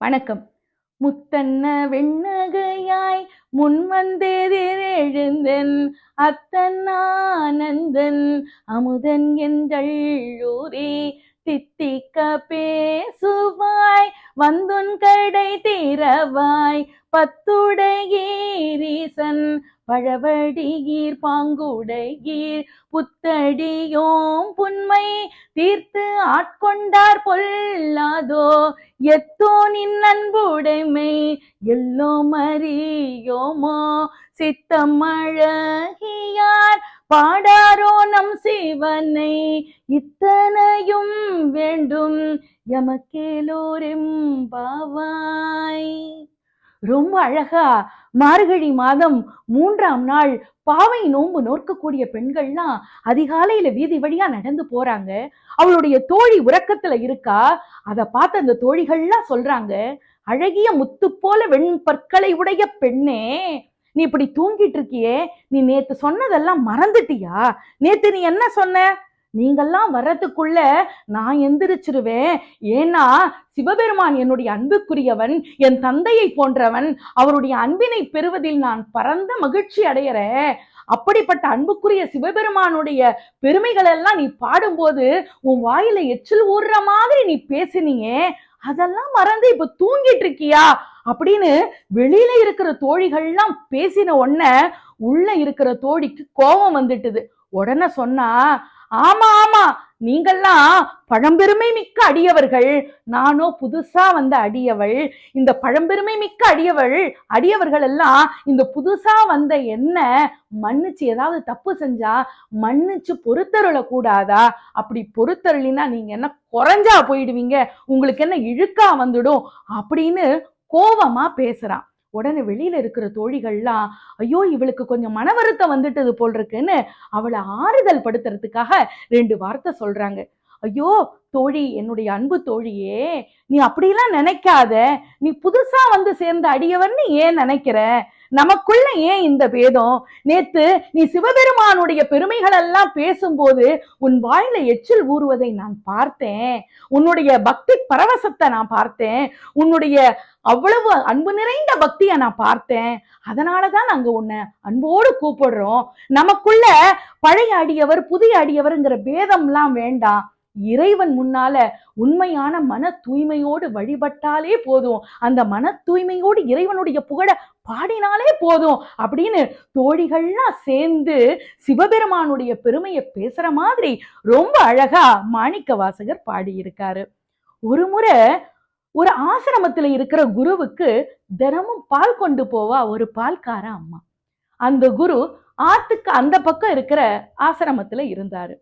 வணக்கம். முத்தன்ன வெண்ணகையாய் முன் வந்தெதிரெழுந்தன் அத்தன்னானந்தன் அமுதன் என்றூரே தித்திக்க பேசுவாய் வந்துன் கடை தீரவாய் பத்துடையீரீசன் பழவடிகீர் பாங்குடையீர் புத்தடியோம் புன்மை தீர்த்து ஆட்கொண்டார் பொல்லாதோ? எத்தோ நின் அன்புடைமை எல்லோம் அறியோமோ? சித்தமழகியார் பாடாரோ நம் சிவனை இத்தனையும் வேண்டும் எமக்கேலோரெம்பாவாய் ரொம்ப அழகா மார்கழி மாதம் மூன்றாம் நாள் பாவை நோன்பு நோக்கக்கூடிய பெண்கள்லாம் அதிகாலையில வீதி வழியா நடந்து போறாங்க. அவளுடைய தோழி உறக்கத்துல இருக்கா? அதை பார்த்து அந்த தோழிகள்லாம் சொல்றாங்க அழகிய முத்து போல வெண்பற்களை உடைய பெண்ணே நீ இப்படி தூங்கிட்டு இருக்கியே நீ நேத்து சொன்னதெல்லாம் மறந்துட்டியா? நேத்து நீ என்ன சொன்ன? நீங்கள்லாம் வர்றதுக்குள்ள நான் எந்திரிச்சிருவேன். ஏன்னா சிவபெருமான் என்னுடைய அன்புக்குரியவன் என் தந்தையை போன்றவன் அவருடைய அன்பினை பெறுவதில் நான் பரந்த மகிழ்ச்சி அடையறேன். அப்படிப்பட்ட அன்புக்குரிய சிவபெருமானுடைய பெருமைகள் எல்லாம் நீ பாடும்போது உன் வாயில எச்சில் ஊடுற மாதிரி நீ பேசினீங்க. அதெல்லாம் மறந்து இப்ப தூங்கிட்டு இருக்கியா? அப்படின்னு வெளியில இருக்கிற தோழிகள்லாம் பேசின உடனே உள்ள இருக்கிற தோழிக்கு கோபம் வந்துட்டுது. உடனே சொன்னா ஆமா ஆமா. நீங்கள்லாம் பழம்பெருமை மிக்க அடியவர்கள். நானோ புதுசா வந்த அடியவள். இந்த பழம்பெருமை மிக்க அடியவள் அடியவர்கள் எல்லாம் இந்த புதுசா வந்த என்ன மன்னிச்சு ஏதாவது தப்பு செஞ்சா மன்னிச்சு பொறுத்தருள கூடாதா அப்படி பொறுத்தருளினா நீங்க என்ன குறைஞ்சா போயிடுவீங்க? உங்களுக்கு என்ன இழுக்கா வந்துடும்? அப்படின்னு கோவமா பேசுறான். உடனே வெளியில இருக்கிற தோழிகள்லாம் ஐயோ இவளுக்கு கொஞ்சம் மன வருத்தம் வந்துட்டது போல் இருக்குன்னு அவளை ஆறுதல் படுத்துறதுக்காக ரெண்டு வார்த்தை சொல்றாங்க. ஐயோ தோழி என்னுடைய அன்பு தோழியே நீ அப்படிலாம் நினைக்காத. நீ புதுசா வந்து சேர்ந்த அடியவர்னு ஏன் நினைக்கிற? நமக்குள்ள ஏன் இந்த பேதம்? நேத்து நீ சிவபெருமானுடைய பெருமைகள் எல்லாம் பேசும்போது உன் வாயில எச்சில் ஊறுவதை நான் பார்த்தேன். உன்னுடைய பக்தி பரவசத்தை நான் பார்த்தேன். உன்னுடைய அவ்வளவு அன்பு நிறைந்த பக்தியை நான் பார்த்தேன். அதனாலதான் நாங்க உன்னை அன்போடு கூப்பிடுறோம். நமக்குள்ள பழைய அடியவர் புதிய அடியவர்ங்கிற பேதம்லாம் வேண்டாம். இறைவன் முன்னால உண்மையான மன தூய்மையோடு வழிபட்டாலே போதும். அந்த மன தூய்மையோடு இறைவனுடைய புகழ பாடினாலே போதும் அப்படின்னு தோழிகள்லாம் சேர்ந்து சிவபெருமானுடைய பெருமையை பேசுற மாதிரி ரொம்ப அழகா மாணிக்க வாசகர் பாடியிருக்காரு. ஒரு முறை ஒரு ஆசிரமத்துல இருக்கிற குருவுக்கு தினமும் பால் கொண்டு போவா ஒரு பால்கார அம்மா. அந்த குரு ஆத்துக்கு அந்த பக்கம் இருக்கிற ஆசிரமத்துல இருந்தாரு.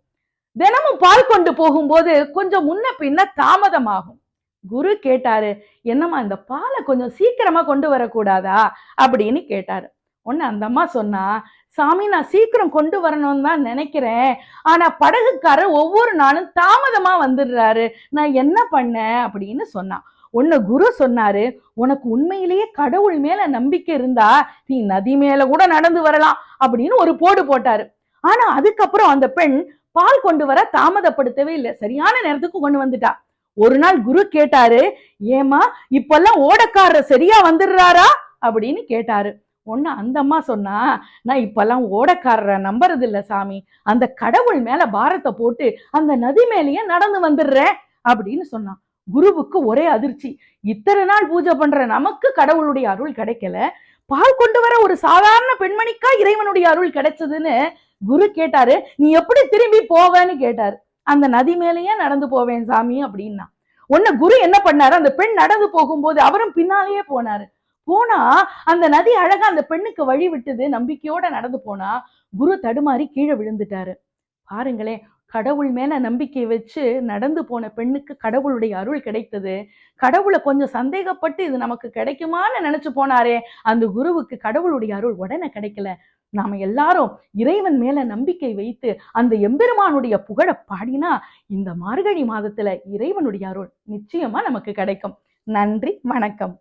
தினமும் பால் கொண்டு போகும்போது கொஞ்சம் முன்ன பின்ன தாமதமாகும். குரு கேட்டாரு என்னம்மா இந்த பாலை கொஞ்சம் சீக்கிரமா கொண்டு வரக்கூடாதா? அப்படின்னு கேட்டாரு. ஒன்று அந்த அம்மா சொன்னா சாமி நான் சீக்கிரம் கொண்டு வரணும்னு தான் நினைக்கிறேன். ஆனா படகுக்காரர் ஒவ்வொரு நாளும் தாமதமா வந்துடுறாரு. நான் என்ன பண்ணேன்? அப்படின்னு சொன்னான். உன்னை குரு சொன்னாரு உனக்கு உண்மையிலேயே கடவுள் மேல நம்பிக்கை இருந்தா நீ நதி மேல கூட நடந்து வரலாம் அப்படின்னு ஒரு போடு போட்டாரு. ஆனா அதுக்கப்புறம் அந்த பெண் பால் கொண்டு வர தாமதப்படுத்தவே இல்லை. சரியான நேரத்துக்கு கொண்டு வந்துட்டா. ஒரு நாள் குரு கேட்டாரு ஏமா இப்பெல்லாம் ஓடக்காரர் சரியா வந்துடுறாரா? அப்படின்னு கேட்டாரு. ஒண்ணு அந்த அம்மா சொன்னா நான் இப்பெல்லாம் ஓடக்காரரை நம்புறது இல்ல சாமி. அந்த கடவுள் மேல பாரத்தை போட்டு அந்த நதி மேலேயே நடந்து வந்துடுறேன் அப்படின்னு சொன்னான். குருவுக்கு ஒரே அதிர்ச்சி. இத்தனை நாள் பூஜை பண்ற நமக்கு கடவுளுடைய அருள் கிடைக்கல. பால் கொண்டு வர ஒரு சாதாரண பெண்மணிக்கா இறைவனுடைய அருள் கிடைச்சதுன்னு குரு கேட்டாரு. நீ எப்படி திரும்பி போவேன்னு? கேட்டாரு. அந்த நதி மேலேயே நடந்து போவேன் சாமி அப்படின்னா. உன்ன குரு என்ன பண்ணாரு? அந்த பெண் நடந்து போகும்போது அவரும் பின்னாலேயே போனாரு. போனா அந்த நதி அழகா அந்த பெண்ணுக்கு வழி விட்டது நம்பிக்கையோட நடந்து போனா குரு தடுமாறி கீழே விழுந்துட்டாரு. பாருங்களேன் கடவுள் மேல நம்பிக்கை வச்சு நடந்து போன பெண்ணுக்கு கடவுளுடைய அருள் கிடைத்தது. கடவுளை கொஞ்சம் சந்தேகப்பட்டு இது நமக்கு கிடைக்குமான்னு நினைச்சு போனாரே அந்த குருவுக்கு கடவுளுடைய அருள் உடனே கிடைக்கல. நாம எல்லாரும் இறைவன் மேல நம்பிக்கை வைத்து அந்த எம்பெருமானுடைய புகழ பாடினா இந்த மார்கழி மாதத்துல இறைவனுடைய அருள் நிச்சயமா நமக்கு கிடைக்கும். நன்றி வணக்கம்.